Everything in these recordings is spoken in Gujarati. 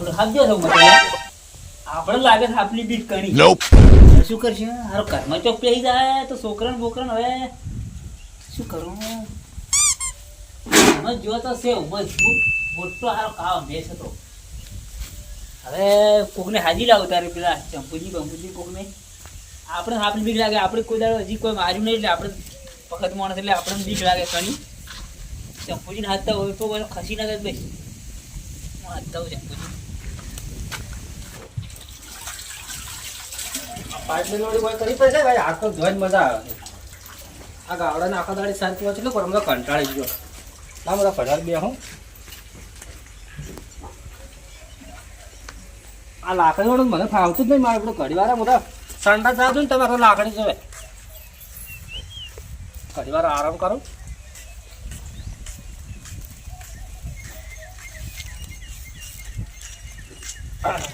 આપણે છો મતે આપણે લાગે છે આપણી બીક કણી. શું કરશે? હારો ઘરમાં ચોક પેહી જાય તો છોકરા બોકરા હવે શું કરું? મત જો તો છે મજબૂત મોટો હારો કાવ બેસ હતો. હવે કોકને હાજી લાવો તારે પેલા ચંપુજી બંપુજી કોકને. આપણે આપણી બીક લાગે. આપણે કોઈ દાડો હજી કોઈ માર્યું નહીં એટલે આપણે વખત માણસ એટલે આપણે બીક લાગે કણી ચંપુજીને હાથતા હોય તો ખસી ના જાય ભાઈ હું હાથતા હોય ચંપુજી. પાઇપલાઇન વાળી કોઈ કરી પડશે ભાઈ. હાથ તો જોઈને મજા આવે. આ ગાવડાને આખા દાડી શાંતિ વાંચી લો પણ અમને કંટાળી ગયો. ના, બધા પઢાર બે હું. આ લાકડી વાળું મને ફાવતું જ નહીં, મારે બધું ઘડી વાર મોટા સંડા જાતું ને, તમારે લાકડી જોવે. ઘડી વાર આરામ કરો.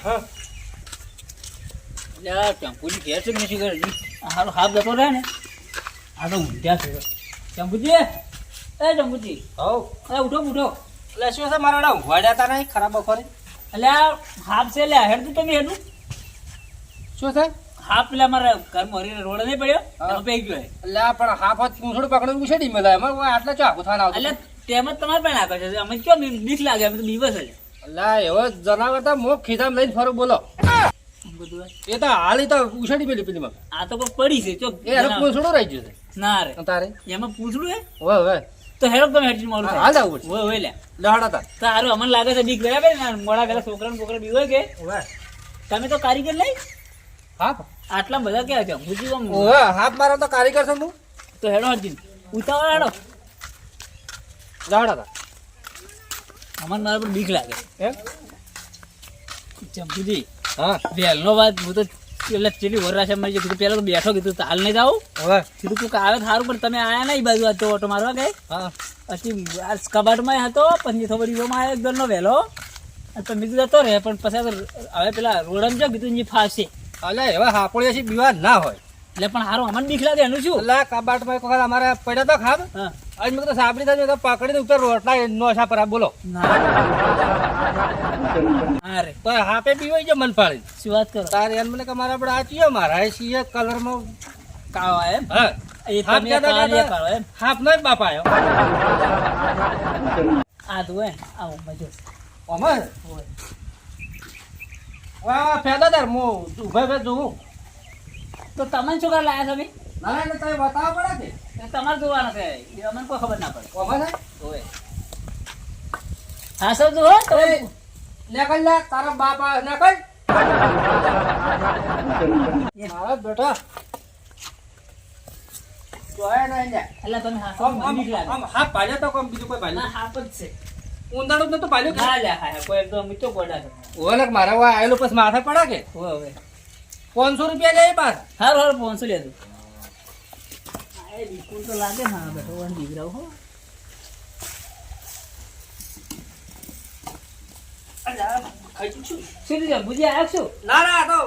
હા. ચંપુજી ઘેર છે કે નથી ઘેર? હારો હાફ જતો રહે ને. હા તો ઊંઘ્યા છે. ચંપુજી એ ચંપુજી. હો એ ઉઠો ઉઠો. એટલે શું છે મારા વાડ્યા હતા નહીં ખરાબ બખોરે એટલે હાફ છે એટલે હેડ તમે હેડું. શું છે? હાફ પેલા મારા ઘર મરીને રોડ નહીં પડ્યો. એમાં ગયો એટલે પણ હાફ હાથ પૂંછડું પકડીને ઉછેડી મળે? એમાં અમારે આટલા ચાકુ થવાના આવતું એટલે તેમ જ તમારે પણ આગળ છે અમે કયો બી- બીક લાગે? અમે તો દિવસ જ. એટલે એવો જનાવર તો મોક ખીધામ લઈને ફરું બોલો. બધું એ તો હાલી તો ઉછાડી પેલી પેલી આ તો કોઈ પડી છે ચોક એ એનું પૂછડો રહી ગયું છે. ના રે. તારે? એમાં પૂછડું હે? હવે હવે તો હેડો તમે હેડી મોડું હાલ થાય. આવું હોય હોય લે. લહાડા તા તારું અમને લાગે છે બીક બરાબર ને મોડા પેલા છોકરા ને છોકરા બીવે કે? તમે તો કારીગર લઈ હા આટલા બધા ક્યાં છે? પૂછી આમ ઓવે હાફ મારો તો કારીગર છું હું તો હેડો હરજી. ઉતાવળ હેડો. લહાડા તા અમને મારા પર બીક લાગે. એમ? ચંપુજી હા. વહેલો વાત હું તો એટલે ચેલી ઓર મળી મારી કીધું પેલા તો બેઠો કીધું હાલ નહીં જાવ હવે? કીધું તું આવે તો સારું પણ તમે આયા નહીં બાજુ આજ તો ઓટો મારવા ગઈ. હા. પછી આ કબાટમાં હતો પછી થોડી ઈવામાં આવ્યો એકદમ નો વહેલો. તમે કીધું જતો રહે પણ પછી હવે પેલા રોડમ જો કીધું ઈ ફાવશે. અલે એવા હાપોળિયા છે બીવા ના હોય. એટલે પણ હારું અમને બીક લાગે એનું શું? એટલે કબાટમાં એક વખત અમારે પડ્યા તો ખાબ. હા. આજ મેં તો સાબડી થાય તો પકડીને ઉપર રોટલા નોશા પર બોલો. ના. હા રે તો હાપે બીવાઈ જાય મન ફાળી શું વાત કરો? તારે એમ મને કે મારા આપણે આ ચીયો મારા છીએ કલરમાં કાવા એમ. હા એ તમે કાળો એમ. હાફ નો બાપ આવ્યો આ હે આવું મજો. અમર હોય વાહ ફેલા દર મો ઊભા ઊભા જોઉં. તો તમે શું કરવા લાયા તમે ના ના એટલે તમે બતાવવા પડે છે તમારે જોવાના છે અમને કોઈ ખબર ના પડે. છે હોય હા હો એ, નીકળ લે તારા બાપ આ નીકળ. મારા બેટા. જોયા નહીં લે એટલે તમે હા આમ હાથ પાડ્યો તો કોમ બીજું કોઈ ના પાડ્યું હાફ જ છે. ઊંધાડું જ નતું પાડ્યું ના લે હા હા કોઈ એકદમ મીઠો ગોડા છે મારા વા આયેલું પછી માથે પડા કે? હવે પાંચસો રૂપિયા લે બાર. હારું હારું પહોંચો લેતું એ બિલકુલ તો લાગે હા બેઠો વન દીકરાઓ હો. લીધું આવ્યા છો? ના ના તો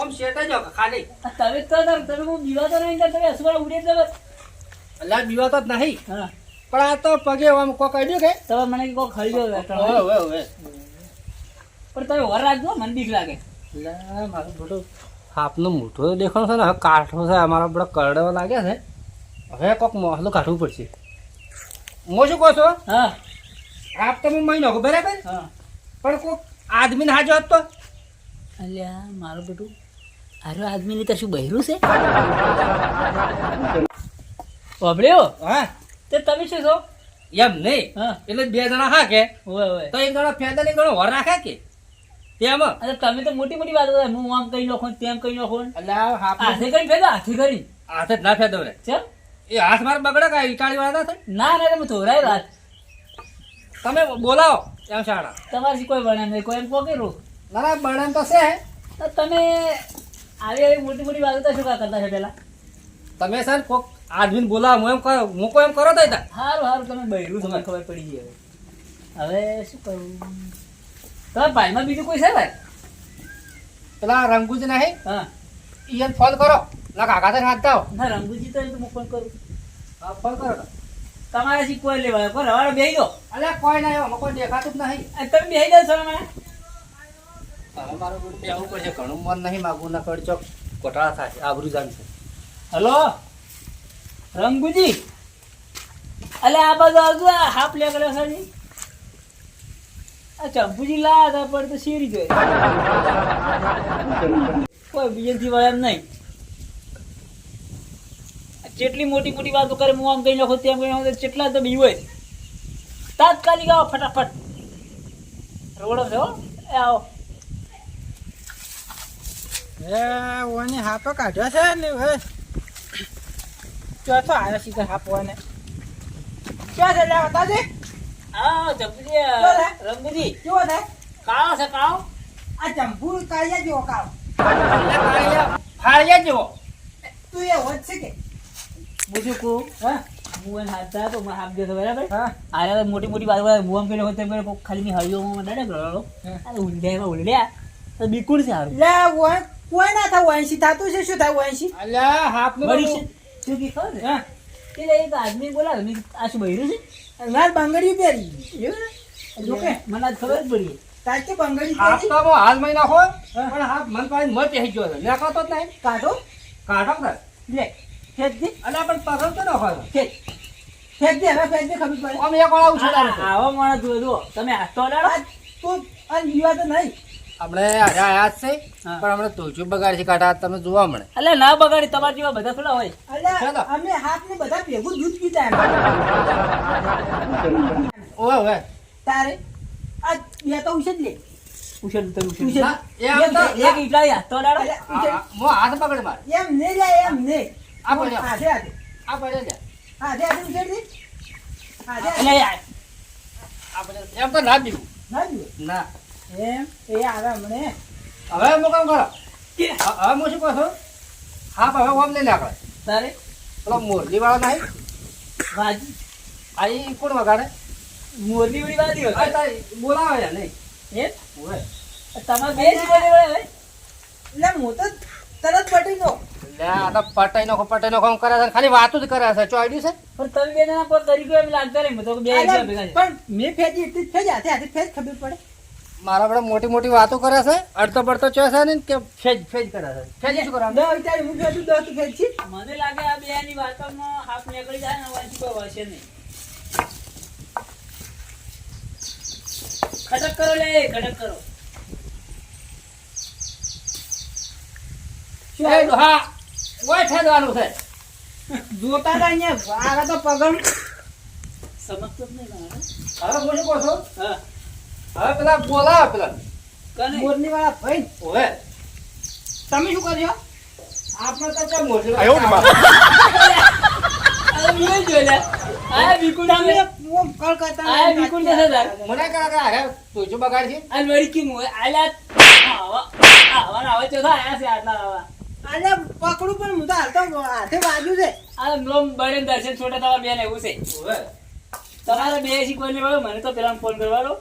ઓમ શેટ જ હો, ખાલી. તમે તો તમે બહુ બીવાતો નહીં તમે હસવાળા ઉડે જ જગત અલ્યા બીવા તો જ નહીં. હા. પણ આ તો પગે આમ કે? તમે મને ઓવે ઓવે ઓવે પણ તમે વર રાખજો મને બીક લાગે. મારું મોટું હાપનો મોટો દેખાણ છે ને હવે કાઠો છે અમારા બધા કરડવા લાગ્યા છે. હવે કોક મોહલું કાઢવું પડશે. હું શું કહો છો? હા. આપ તો હું મહિનો બરાબર હા. પણ કોક આદમીને હાજો હતો. અલ્યા મારું બેટું અરે આદમી તાર શું બહેરું છે? ઓબળ્યો હા. તે તમે શું છો? એમ નહીં. એટલે બે જણા હા કે. તો એક જણા ફેદા ને ગણો વર રાખે કે? તેમ અરે તમે તો મોટી મોટી વાત હું આમ કઈ નાખો તેમ કઈ નાખો એટલે હાથે કરી ફેદા હાથે કરી. હાથ જ ના ફેદો રે. ચલ એ હાથ મારે બગડે કાંઈ ઇટાળી વાળા થાય? ના ના તમે ધોરાય રાત તમે બોલાવો. એમ શાળા. તમારી કોઈ વણે નહીં. કોઈ એમ કે ના ના બળન તો છે. તો તમે આવી આવી મોટી મોટી વાતો શું કા કરતા છો પેલા? તમે ને કોક આદમીને બોલાવો હું એમ કરો મૂકો એમ કરો તો સારું સારું તમે બહેરું તમને ખબર પડી ગઈ હવે. હવે શું કરું તમારા ભાઈમાં બીજું કોઈ છે ભાઈ? પેલા રંગુજ નહીં હા? ઈયન ફોન કરો. ના કાકા તો હાથ ના રંગુજી તો એમ તો હું ફોન કરું. હા ફોન કરો તો. થી કોઈ લેવા કોઈ રવાડો બેહી દો અલ્યા કોઈ ના એમાં કોઈ દેખાતું જ નહીં. આ તમે બેહી જાવ છો મને હવે મારે બધું પડશે. ઘણું મન નહીં માગું ના કડ ચોક કોટાળા થાય આબરૂ છે. હલો? રંગુજી? અલે આ બાજુ આવજો આ હાફ લે કર્યો છે. આ ચંપુજી લાયા હતા પણ તો શેરી જોઈ. કોઈ બીજેથી વળે એમ નહીં. જેટલી મોટી મોટી વાતો કરે હું આમ કઈ નાખો તેમ કઈ નાખો જેટલા તો બી તાત્કાલિક આવો ફટાફટ. રોડો છે એ આવો. એ ઓને હાપો કાઢ્યો છે ને હવે. ચોથો આવ્યો સીધો હાપો ને ક્યાં છે લે બતાજે હા જબરી બોલે. કેવો છે? કાળો છે કાળો. આ જંભૂર કાળિયા જેવો કાળ. ફાળિયા જેવો. તું એ હોત છે કે? બીજું કહું હા. હું એને હાથ તો હાથ દેતો બરાબર? હા. આરે તો મોટી મોટી વાત કરે મુઆમ પેલો હોતે પેલો ખાલી ની હળીઓમાં મને ડરે ગળો. અરે ઉંડ્યા ઉંડ્યા તો બીકુડ છે હારું. લે ઓય કોઈ ના થાય ઓયસી થાતું છે શું થાય ઓયસી અલ્યા હાફ છે. શું કી ખબર હા. એટલે એક આદમી બોલાવે મેં આ શું બૈરું છે? લાલ બંગડી પહેરી. એવું ને? જો કે મને આજ ખબર જ પડી તાર કે બંગડી હાફ તો આમાં હાલ મહિના હોય પણ હાફ મન પાસે મત પહેરી ગયો છે. નાખો તો નહીં. કાઢો. કાઢો ને લે. ફેંક દે પણ પસંદ તો ન હોય ફેંક. ફેંક હવે ફેંક ખબર પડે. આમ એક વાળા ઉછળાવે આવો માણસ જુઓ જુઓ. તમે હાથ અડાડો તું આ જીવા તો નહીં. આપણે હારે આયા છે પણ હમણાં તોચું બગાડ છે કાઢા તમે જોવા મળે. એટલે ના બગાડી તમારા જેવા બધા થોડા હોય. અમે હાથ ને બધા ભેગું દૂધ પીતા એમ. ઓવે ઓવે તારે? આ બે તો લે. તો તો- એક ઈટલા હાથ તો મો હાથ પકડ માર. એમ ને લે એમ ને આ પડ્યો. હાથે હાથે આ પડે છે હાથે હાથે ઉછેર દે હાથે હાથે. એમ તો ના દીધું. ના જુએ. ના. એમ? એ આવે હમણે. હવે હું કામ કરો? હવે હું શું કહું છું? હા હવે ઓમ લઈ લે આપણે તારે? પેલો મોરલી વાળો નહીં વાજી. આ કોણ વગાડે? મોરલી ઉડી વાજી હોય બોલાવે નહીં. એ તમારે બે જ બોલે એટલે હું તો તરત પટી તો પટાઈ નાખો પટાઈ નાખો કરે છે ખાલી વાતો જ કરે છે. ચોડ્યું છે? પણ તમે બે જણા પર કરી એમ લાગતા નહીં તો બે અલ્યા, એકલા ભેગા છે પણ મેં ફેંકી એટલી જ ફેંક હાથે હાથે ફેંક ખબર પડે. મારા બધા મોટી મોટી વાતો કરે છે અડતો પડતો ચો છે ને કે ફેજ ફેજ કરે છે. ફેજ શું કરે? દસ વિચારી હું ફેંકું દસ તું ફેંકશી. મને લાગે આ બે ની વાતોમાં હાફ નીકળી જાય ને વાંચી કોઈ વળશે નહીં. ખટક કરો લે ખટક કરો. શું હા. ઓય ઠેદવાનું છે. જોતા હતા અહીંયા આગળ તો પગમ. સમજતો જ નહીં હવે હું શું કહું હવે પેલા બોલા પેલા મોરની વાળા ભાઈ. તમે શું કર્યો આપણે તો ચા મોરલી અરે અરે મેં જોઈ લે આ વિકુડ અમે ઓમ કળ કરતા આ. ને મને કરે કે અરે તું શું બગાડ છે આ વળી કી મોય આલા આવા આવા આવા ચોથા આયા છે આટલા આવા. અલ્યા, પકડું પણ હું તો હાલતો હાથે વાગ્યું છે. આ લોમ બળે દર્શન છોટે તમારા બેન એવું છે. તમારે બે શીખવા લેવાડો મને તો પેલા ફોન કરવાડો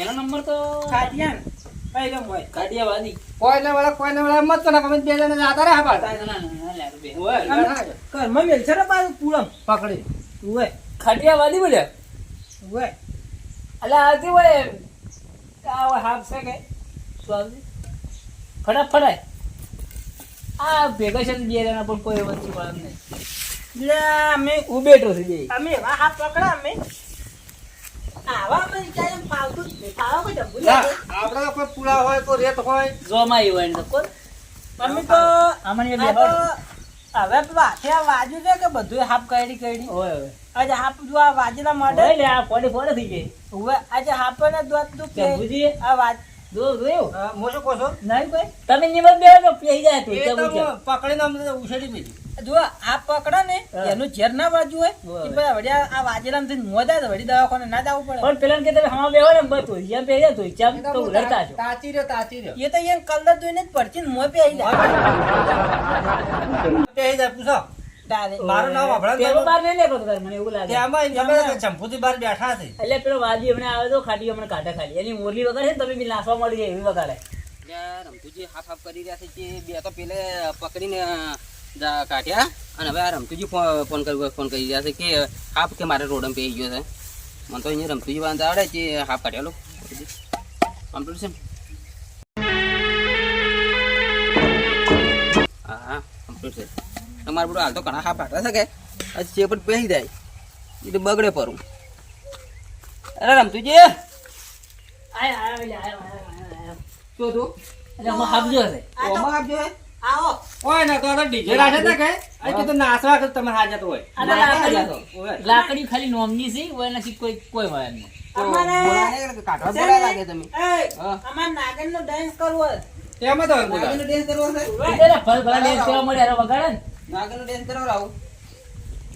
એનો નંબર તો કાઢ્યા ને. કઈ ગમ હોય? કાઢિયા વાદી કોઈને વાળા કોઈને વાળા મત કરો તમે બે જણા જાતા રહે હા ના, ના, ના, ના, બે. ઘરમાં મેલ છે ને પાછું પૂળમ પકડી. ઉવે ખાટિયાવાદી બોલ્યા? ઉવે અલા આવતી હોય આ હાફ છે કે? શું આવતી ફટાફટ. આ ભેગા છે બે જણા પણ કોઈ વચ્ચે પડે નહીં. એટલે અમે હું બેઠો છું બે. અમે એવા હાથ પકડા અમે. આવા અમે ક્યારે એમ જ નહીં. ફાવા કોઈ ડબ્બુ ના, તો કોઈ પુલા હોય કોઈ રેત હોય. અમે તો આ હવે વાજ્યું છે કે બધું હાફ કઈડી કઈડી હોય હવે આજે હાફ જો આ વાજેલા માટે લે આ ફોડે ફોડે થઈ ગઈ આજે હાફ ને દોત તું કે ચંપુજી આ વાજ નહીં કોઈ? તમે નિમત જાય તો પકડીને અમને ઉછેડી જો પકડે ને એનું ઝેર ના હોય. એ બધા વળી આ વાજેલા થી મોદા વળી દવાખાને ના જવું પડે. પણ પેલા કે તમે હમણાં બેહો ને બસ તો છો તાચી રહ્યો તાચી રહ્યો. એ તો અહીંયા કલર જોઈને જ પડતી ને મોં પહેરી જાય. પૂછો. એટલે વાદી હમણાં આવે તો ખાટી હમણાં કાઢે ખાલી. એની મોરલી વગાડે ને મળી જાય એવી વગાડે. રમતુજી હાફ હાફ કરી રહ્યા છે પેલે પકડીને કાઢ્યા. અને હવે આ રમતુજી ફોન કર્યો ફોન કરી રહ્યા છે કે હાફ કે મારે રોડમ પે ગયો છે. મને તો અહીંયા રમતુજી બાંધતા આવડે છે હાફ કાઢ્યા લો. છે હા હા છે. તમારે બધું હાલ તો ઘણા હા પાટા છે કે આ ચેપ જ પહેરી જાય એ તો બગડે પરું. અરે રમતું. શું તું આપજો હે આવો. ઓય ના તો ડીજે રાખે તા કે? આ કીધું નાસવા કે તમે હાજર હોય. લાકડી. ખાલી નોમની છે ઓય નથી કોઈ કોઈ વાયર નહીં. અમારે- કાઢવા બોલાય લાગે તમે. અમારે નાગરનો કરવો છે. એમાં તો બોલા. નાગરનો dance કરવો છે? ભલ ભલા dance કરવા મળે વગાડે ને. નાગરનો dance કરવા લાવું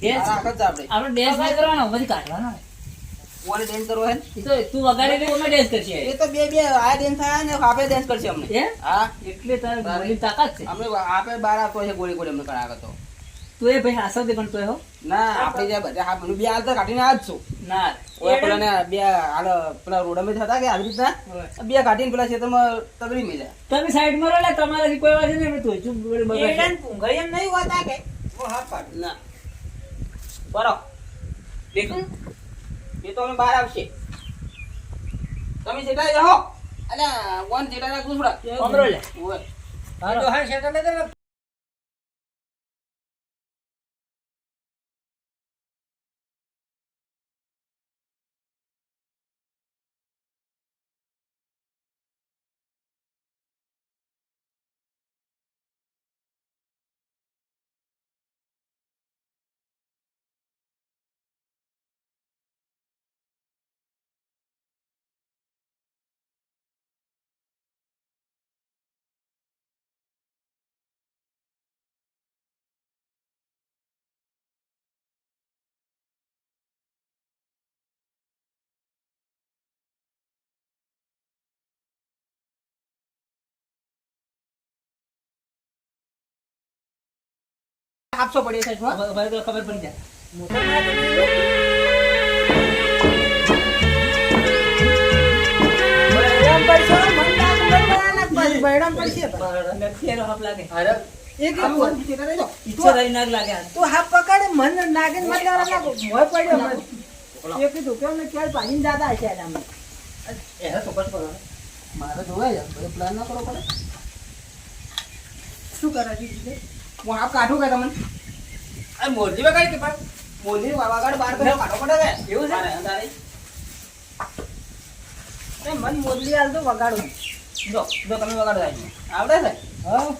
રાખો જ આપણે. આપણે dance નહીં કરવાનો પછી કાઢવાનો. ઓને dance કરવો હે એ તો તું વગાડે અમે dance કરશે. એ તો બે બે આ ડેન્સ થાય ને આપે ડેન્સ કરશે અમને. હે? હા. એટલે તારે બોલી તાકાત છે. આપે બાર આપતો છે ગોળી ગોળી અમને કરાવે તો. તું એ ભાઈ હાસવ દે પણ તો હો. ના આપણે જે બધા હા પેલું બે હાલ તો કાઢીને આજ છું. ના ઓય પેલા ને બે હાલ પેલા રોડમાં થતા કે આવી રીતના? બે કાઢીને પેલા ખેતરમાં તગડી મેં જાય તમે સાઈડમાં રહેલા તમારાથી કોઈ વાત નહીં તો ચૂપ. એડાને ભૂંગળી એમ નહીં હોતા કે? ના. બરો. દેખ એ તો અમે બહાર આવશે. તમે જેટલા રહો. અલ્યા વન જેટા ના થોડા. પંદરો લે. ઓય. આ તો હા શેટા ને એને પડ્યો એને તો બસ કરો. મારે જોવાય પ્લાન ના કરવો પડે. શું કરે આપ કાઢું કે તમને? આ મોરજી વગાડી કે પણ? મોરજી વાવાગાડ બાર કરે કાઢો પડે કે? એવું છે? અંધારે. એ મન મોદલી હાલ તો વગાડું. જો જો તમે વગાડો આવડે છે? હા.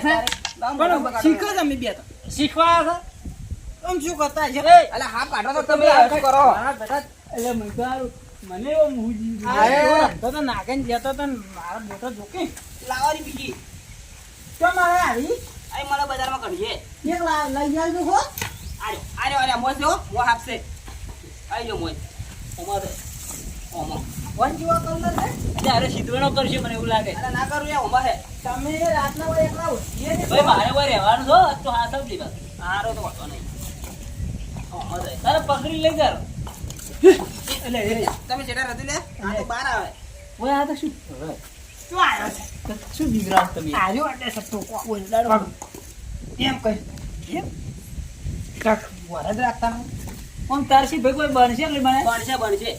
પણ શીખો તમે બે તો. શીખવા છે? આમ શું કરતા છે? અલા હા કાઢો તો તમે શું કરો. એટલે મને તો મને એવો મૂજી આ તો નાગીને જતો તો ને મારા બોટો જોકે લાવાની બીજી. તો મારે આવી? આ મને બજારમાં કાઢીએ એક લઈ આવજો હો. આર્યો આર્યો આર્યો મોજ જો મો આપશે આઈ જો મોજ. અમારે ઓમો. વન જેવો કલર છે? એટલે હારે કરશે મને એવું લાગે. અરે ના કરું એ ઓમા હે. તમે રાતના હોય એકલા ઉઠીએ ને ભાઈ મારે કોઈ રહેવાનું છો? તો દે બસ. હારો તો વાંધો નહીં. તારે પકડી લઈ જાર એટલે એ તમે જેટા રધી લે. આ તો બહાર આવે. ઓય આ તો શું? શું આવ્યો છે? શું બિગડાવ તમે? આજો એટલે સટ્ટો કોઈ લડવા એમ કહી. એમ? કાક વરદ રાખતા. આમ તારસી ભાઈ કોઈ બનશે એટલે બને બનશે બનશે.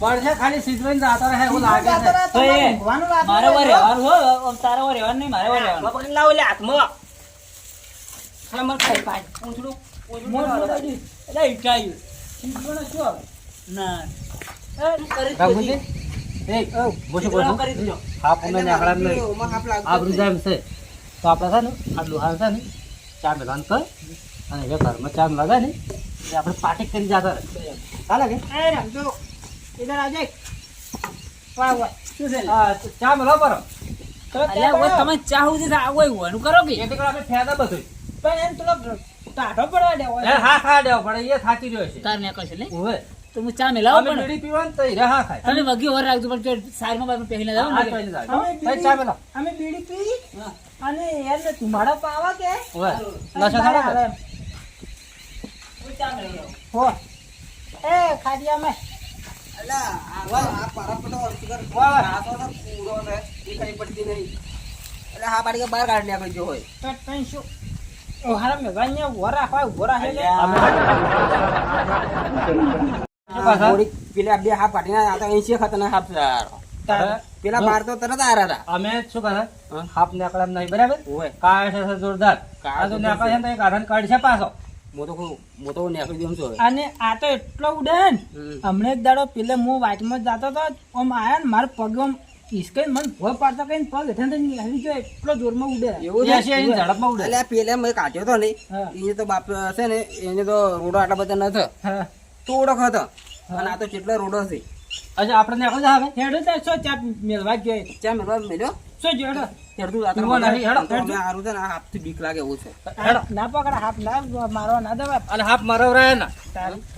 બળશે ખાલી સીધવાઈને જાતા રહે એવું લાગે છે. તો એ મારે વાર. રહેવાનું હો તારે વાર રહેવાનું નહીં મારે વાર રહેવાનું પકડી લાવો લે હાથમાં. હા મને ખાઈ પાડ. પૂંછડું. એટલે ઇટાયું શીખવાનો શું આવે? ના. શીતળો કહું કરી એટલે જતા રહે. ચાલે. ઇધર આ જાય. વાહ, વાહ. શું છે? હા, ચા મેલો પર તમે ચાહું છે તો આ ઓય કરો કે? એ દીકરા આપણે ફેદા બધું પણ એમ થોડોક ટાઢો પડવા દેવો હા ખા દેવો પડે એ થાકી રહ્યો છે. તાર ને કરશે લે. ઓય. તો હું ચા મેલાવો પણ. બીડી પીવાનું તો હીરા હા ખાય. તમે વગી ઓર રાખજો પણ જો સાઈડમાં બાજુ પહેરીને જાવ ને. અમે ચા બીડી અમે બીડી પી અને યાર ને ધુમાડા પાવા કે. નશા? હું ચા મેલાવો. હો એ ખાડિયા મેં બહાર કાઢી નાખો જો હોય. હારા મેં ગાઈને ઊભો રાખવા ઊભો રાખે પેલા બે હાફ કાઢીને આ તો એંશી ખતરનાક હાફ. પેલા બાર તો તરત આ હતા. અમે શું કરે હાફ નેકળે નહીં બરાબર? કાળ છે જોરદાર. કાળ તો નેકળે છે ને એક છે પાછો. મો તો નેકળી દઉં છું અને આ તો એટલો ઉડે ને. હમણે એક દાડો પેલે હું વાંચમાં જ જતો હતો આમ આયા ને મારા પગ આમ હિસકાઈને મને ભોય પાડતા કઈ પગ હેઠળ થઈને નીકળી ગયો એટલો જોરમાં ઉડે. એવું છે? એની ઝડપમાં ઉડે. એટલે પેલે મેં કાઢ્યો તો ને એ એને તો બાપ છે ને એને તો રોડો આટલા બધા નતો હા. થોડોક હતો. અને આ તો કેટલો રોડો છે અચ્છા આપણે છે હવે. હેડો તો શું ચા મેળવા ગયો ચા મેળવા મેલ્યો શું જો હેડો. હેડતું રાત્રે નહીં, હેડો, તો હારું છે ને આ હાથથી બીક લાગે એવું છે. હેડો. ના પકડ હાથ ના મારવા ના દેવા અને હાફ મારવરાય ને.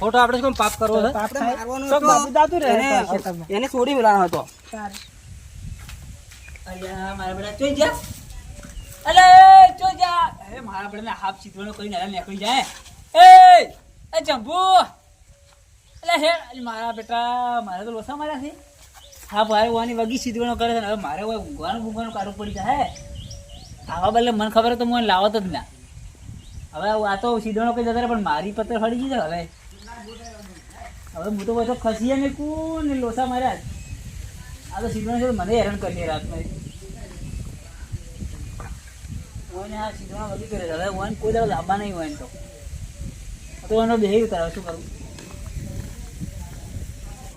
ખોટો આપણે શું પાપ કરવો છે? આપણે થાય. તો બાબુ જાતું રહે એને- છોડી મેળવાનો હતો. અલ્યા, મારા બેટા ચોઈ જા. અલે ચોઈ જા. અરે મારા બેટા હાફ સીધવાનો કોઈ નાના નીકળી જાય. એ એ જંબુ. અલે હે મારા બેટા મારે તો લોસા માર્યા છે. હા ભાઈ વાની વગી સીધવાનો કરે છે હવે મારે હોય ઊંઘવાનું ઊંઘવાનું કાઢવું પડી જાય આવા બદલે મને ખબર તો મને લાવત જ ના. હવે આ તો સીધવાનો કઈ જતા પણ મારી પત્ર ફરી ગઈ છે હવે. હવે હું તો બધો ખસીએ ને કું ને લોસા માર્યા આ તો સીધવાનો છે મને હેરાન કરી રાતમાં ઓને આ સીધવાનો વગી કરે હવે ઓને કોઈ દાડો લાંબા નહીં હોય તો. તો એનો બે ઉતારો શું કરું?